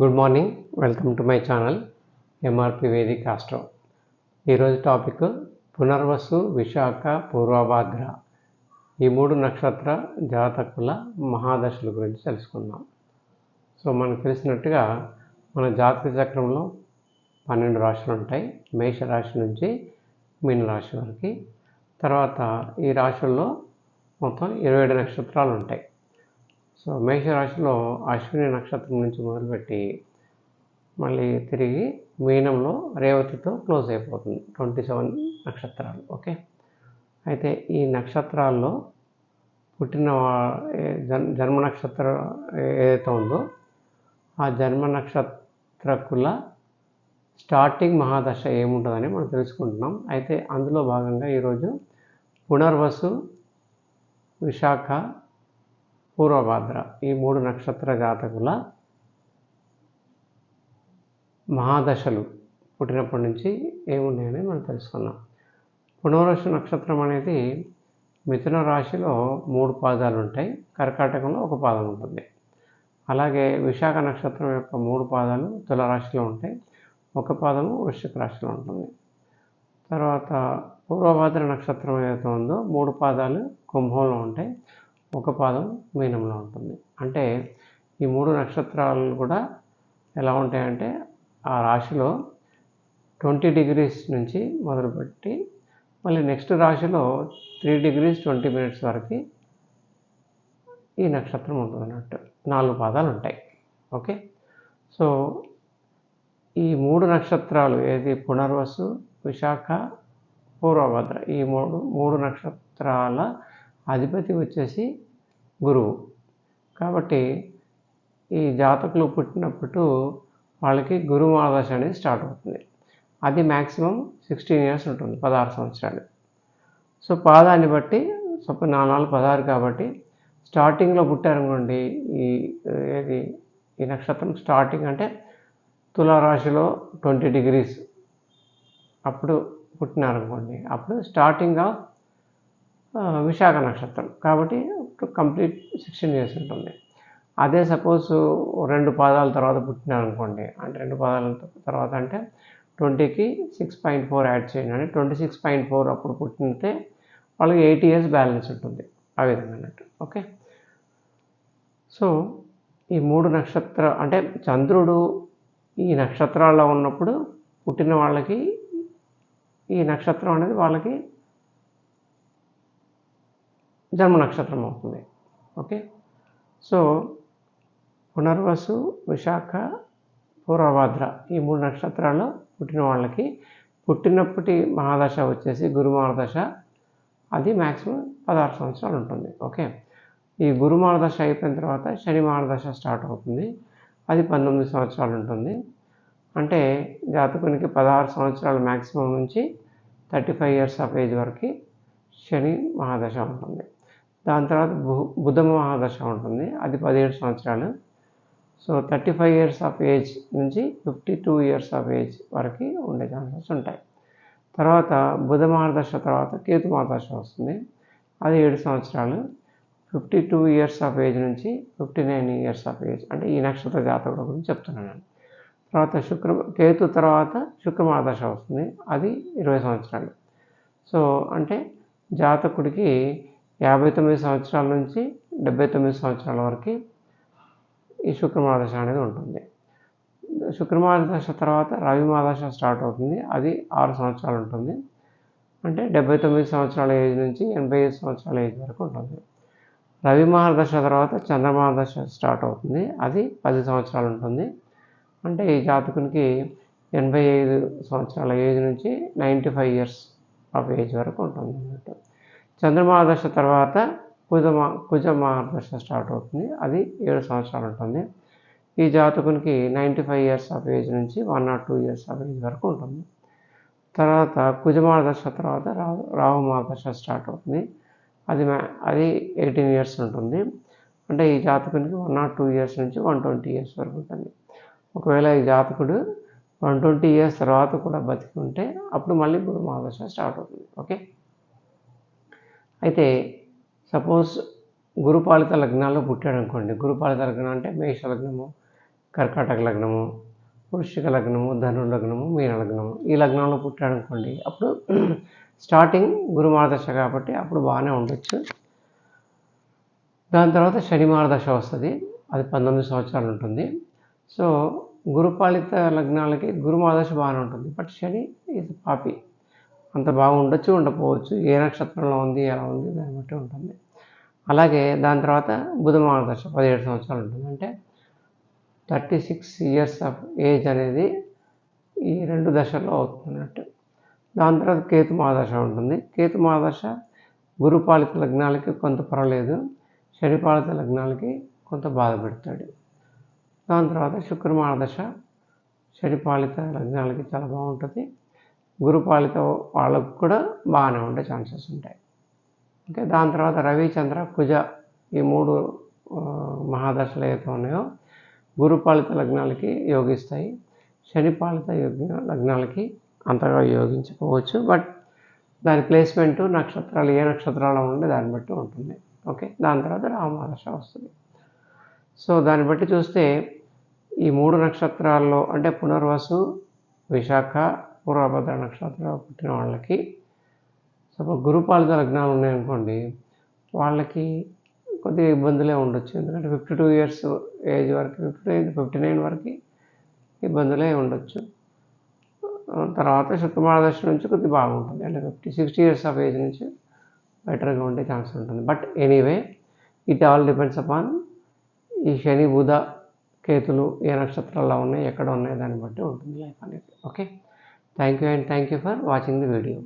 Good morning. Welcome to my channel MRP Vedika astro ఈరోజు topic Punarvasu Visakha Purvabhadra. ఈ మూడు నక్షత్ర జాతకుల మహాదశల గురించి తెలుసుకుందాం. సో మనకు తెలిసినట్టుగా మన జాతక చక్రంలో పన్నెండు రాశులు ఉంటాయి. మేషరాశి నుంచి మీన రాశి వరకు. తర్వాత ఈ రాశుల్లో మొత్తం ఇరవై ఏడు నక్షత్రాలు ఉంటాయి. సో మేషరాశిలో అశ్విని నక్షత్రం నుంచి మొదలుపెట్టి మళ్ళీ తిరిగి మీనంలో రేవతితో క్లోజ్ అయిపోతుంది ట్వంటీ సెవెన్ నక్షత్రాలు ఓకే? అయితే ఈ నక్షత్రాల్లో పుట్టిన జన్- జన్మ నక్షత్రం ఏదైతే ఉందో ఆ జన్మ నక్షత్రకుల స్టార్టింగ్ మహాదశ ఏముంటుందని మనం తెలుసుకుంటున్నాం. అయితే అందులో భాగంగా ఈరోజు పునర్వసు విశాఖ పూర్వభాద్ర ఈ మూడు నక్షత్ర జాతకుల మహాదశలు పుట్టినప్పటి నుంచి ఏమున్నాయని మనం తెలుసుకున్నాం పునర్వసు నక్షత్రం అనేది మిథున రాశిలో మూడు పాదాలు ఉంటాయి. కర్కాటకంలో ఒక పాదం ఉంటుంది. అలాగే విశాఖ నక్షత్రం యొక్క మూడు పాదాలు తులరాశిలో ఉంటాయి. ఒక పాదము వృశ్చిక రాశిలో ఉంటుంది. తర్వాత పూర్వభాద్ర నక్షత్రం ఏదైతే ఉందో మూడు పాదాలు కుంభంలో ఉంటాయి. ఒక పాదం మీనంలో ఉంటుంది. అంటే ఈ మూడు నక్షత్రాలు కూడా ఎలా ఉంటాయంటే ఆ రాశిలో ట్వంటీ డిగ్రీస్ నుంచి మొదలుపెట్టి మళ్ళీ నెక్స్ట్ రాశిలో త్రీ డిగ్రీస్ ట్వంటీ మినిట్స్ వరకు ఈ నక్షత్రం ఉంటుంది అన్నట్టు. నాలుగు పాదాలు ఉంటాయి. ఓకే? సో ఈ మూడు నక్షత్రాలు ఏది? పునర్వసు విశాఖ పూర్వభద్ర. ఈ మూడు మూడు నక్షత్రాల అధిపతి వచ్చేసి గురువు. కాబట్టి ఈ జాతకులు పుట్టినప్పుడు వాళ్ళకి గురువు మహాదశ అనేది స్టార్ట్ అవుతుంది. అది మ్యాక్సిమం సిక్స్టీన్ ఇయర్స్ ఉంటుంది పదహారు సంవత్సరాలు. సో పాదాన్ని బట్టి సొప్ప నాలుగు పదహారు కాబట్టి స్టార్టింగ్లో పుట్టారనుకోండి ఈ ఏది ఈ నక్షత్రం స్టార్టింగ్ అంటే తులారాశిలో ట్వంటీ డిగ్రీస్ అప్పుడు పుట్టినారనుకోండి అప్పుడు స్టార్టింగ్ ఆఫ్ విశాఖ నక్షత్రం. కాబట్టి కంప్లీట్ సిక్స్టీన్ ఇయర్స్ ఉంటుంది. అదే సపోజ్ రెండు పాదాల తర్వాత పుట్టినారనుకోండి. అంటే రెండు పాదాల తర్వాత అంటే ట్వంటీకి సిక్స్ పాయింట్ ఫోర్ యాడ్ చేయండి. అంటే ట్వంటీ సిక్స్ పాయింట్ ఫోర్ అప్పుడు పుట్టితే వాళ్ళకి ఎయిట్ ఇయర్స్ బ్యాలెన్స్ ఉంటుంది. ఆ విధంగా అన్నట్టు. ఓకే? సో ఈ మూడు నక్షత్ర అంటే చంద్రుడు ఈ నక్షత్రాల్లో ఉన్నప్పుడు పుట్టిన వాళ్ళకి ఈ నక్షత్రం అనేది వాళ్ళకి జన్మ నక్షత్రం అవుతుంది. ఓకే? సో పునర్వసు విశాఖ పూర్వభద్ర ఈ మూడు నక్షత్రాల్లో పుట్టిన వాళ్ళకి పుట్టినప్పటి మహాదశ వచ్చేసి గురు మహాదశ. అది మ్యాక్సిమం పదహారు సంవత్సరాలు ఉంటుంది. ఓకే? ఈ గురు మహాదశ అయిపోయిన తర్వాత శని మహాదశ స్టార్ట్ అవుతుంది. అది పంతొమ్మిది సంవత్సరాలు ఉంటుంది. అంటే జాతకునికి పదహారు సంవత్సరాలు మ్యాక్సిమం నుంచి thirty five years of age వరకు శని మహాదశ ఉంటుంది. దాని తర్వాత బు బుధ మహాదశ ఉంటుంది. అది పదిహేడు సంవత్సరాలు. So thirty five years of age నుంచి fifty two years of age వరకు ఉండే ఛాన్సెస్ ఉంటాయి. తర్వాత బుధ మహాదశ తర్వాత కేతు మహాదశ వస్తుంది. అది ఏడు సంవత్సరాలు. Fifty two years of age నుంచి fifty nine years of age అంటే ఈ నక్షత్ర జాతకుడు గురించి చెప్తున్నాను తర్వాత శుక్ర కేతు తర్వాత శుక్ర మహాదశ వస్తుంది. అది ఇరవై సంవత్సరాలు. సో అంటే జాతకుడికి యాభై తొమ్మిది సంవత్సరాల నుంచి డెబ్బై తొమ్మిది సంవత్సరాల వరకు ఈ శుక్రమాదశ అనేది ఉంటుంది. శుక్రమాదశ తర్వాత రవి మాదశ స్టార్ట్ అవుతుంది. అది ఆరు సంవత్సరాలు ఉంటుంది. అంటే డెబ్బై తొమ్మిది సంవత్సరాల ఏజ్ నుంచి ఎనభై ఐదు సంవత్సరాల ఏజ్ వరకు ఉంటుంది. రవి మహాదశ తర్వాత చంద్రమహాదశ స్టార్ట్ అవుతుంది. అది పది సంవత్సరాలు ఉంటుంది. అంటే ఈ జాతకునికి ఎనభై ఐదు సంవత్సరాల ఏజ్ నుంచి ninety five years of age వరకు ఉంటుంది అన్నట్టు. చంద్రమహాదశ తర్వాత కుజ కుజమాదశ స్టార్ట్ అవుతుంది. అది ఏడు సంవత్సరాలు ఉంటుంది. ఈ జాతకునికి ninety five years of age నుంచి one nought two years of age వరకు ఉంటుంది. తర్వాత కుజమాదశ తర్వాత రాహు రాహు మహాదశ స్టార్ట్ అవుతుంది. అది మ్యా- అది ఎయిటీన్ ఇయర్స్ ఉంటుంది. అంటే ఈ జాతకునికి వన్ నాట్ టూ ఇయర్స్ నుంచి వన్ ట్వంటీ ఇయర్స్ వరకు ఉంటుంది. ఒకవేళ ఈ జాతకుడు వన్ ట్వంటీ ఇయర్స్ తర్వాత కూడా బతికి ఉంటే అప్పుడు మళ్ళీ గురు మహాదశ స్టార్ట్ అవుతుంది. ఓకే? అయితే సపోజ్ గురుపాలిత లగ్నాల్లో పుట్టాడు అనుకోండి గురుపాలిత లగ్నం అంటే మేష లగ్నము కర్కాటక లగ్నము వృశ్చిక లగ్నము ధను లగ్నము మీన లగ్నము ఈ లగ్నంలో పుట్టాడు అనుకోండి అప్పుడు స్టార్టింగ్ గురుమారదశ కాబట్టి అప్పుడు బాగానే ఉండొచ్చు. దాని తర్వాత శని వస్తుంది. అది పంతొమ్మిది సంవత్సరాలు ఉంటుంది. సో గురుపాలిత లగ్నాలకి గురుమారదశ బాగానే ఉంటుంది. బట్ శని ఈజ్ పాపి. అంత బాగుండొచ్చు ఉండకపోవచ్చు. ఏ నక్షత్రంలో ఉంది ఎలా ఉంది దాన్ని బట్టి ఉంటుంది. అలాగే దాని తర్వాత బుధ మార్గదర్శ పదిహేడు సంవత్సరాలు ఉంటుంది. అంటే thirty six years of age అనేది ఈ రెండు దశల్లో అవుతున్నట్టు. దాని తర్వాత కేతు మహాదశ ఉంటుంది. కేతు మహాదశ గురుపాలిత లగ్నాలకి కొంత పర్వాలేదు. శనిపాలిత లగ్నాలకి కొంత బాధ పెడతాడు. దాని తర్వాత శుక్ర మహాదశ శనిపాలిత లగ్నాలకి చాలా బాగుంటుంది. గురుపాలిత వాళ్ళకు కూడా బాగానే ఉండే ఛాన్సెస్ ఉంటాయి. ఓకే దాని తర్వాత రవి చంద్ర కుజ ఈ మూడు మహాదశలు ఏవైతే ఉన్నాయో గురుపాలిత లగ్నాలకి యోగిస్తాయి. శనిపాలిత యోగ్య లగ్నాలకి అంతగా యోగించుకోవచ్చు బట్ దాని ప్లేస్మెంటు నక్షత్రాలు ఏ నక్షత్రాలు ఉంటే దాన్ని బట్టి ఉంటుంది. ఓకే దాని తర్వాత రామదశ వస్తుంది. సో దాన్ని బట్టి చూస్తే ఈ మూడు నక్షత్రాల్లో అంటే పునర్వసు విశాఖ పూర్వభద్ర నక్షత్రాలు పుట్టిన వాళ్ళకి సపోజ్ గురుపాలిత లగ్నాలు ఉన్నాయనుకోండి వాళ్ళకి కొద్దిగా ఇబ్బందులే ఉండొచ్చు. ఎందుకంటే ఫిఫ్టీ టూ ఇయర్స్ ఏజ్ వరకు ఫిఫ్టీ నైన్ ఫిఫ్టీ నైన్ వరకు ఇబ్బందులే ఉండొచ్చు. తర్వాత శుక్రమాదశ నుంచి కొద్దిగా బాగుంటుంది. అంటే fifty sixty years of age నుంచి బెటర్గా ఉండే ఛాన్స్ ఉంటుంది. But anyway it all depends upon ఈ శని బుధ కేతులు ఏ నక్షత్రాల్లో ఉన్నాయి ఎక్కడ ఉన్నాయి దాన్ని బట్టి ఉంటుంది లైఫ్ అనేది. Okay Thank you and thank you for watching the video.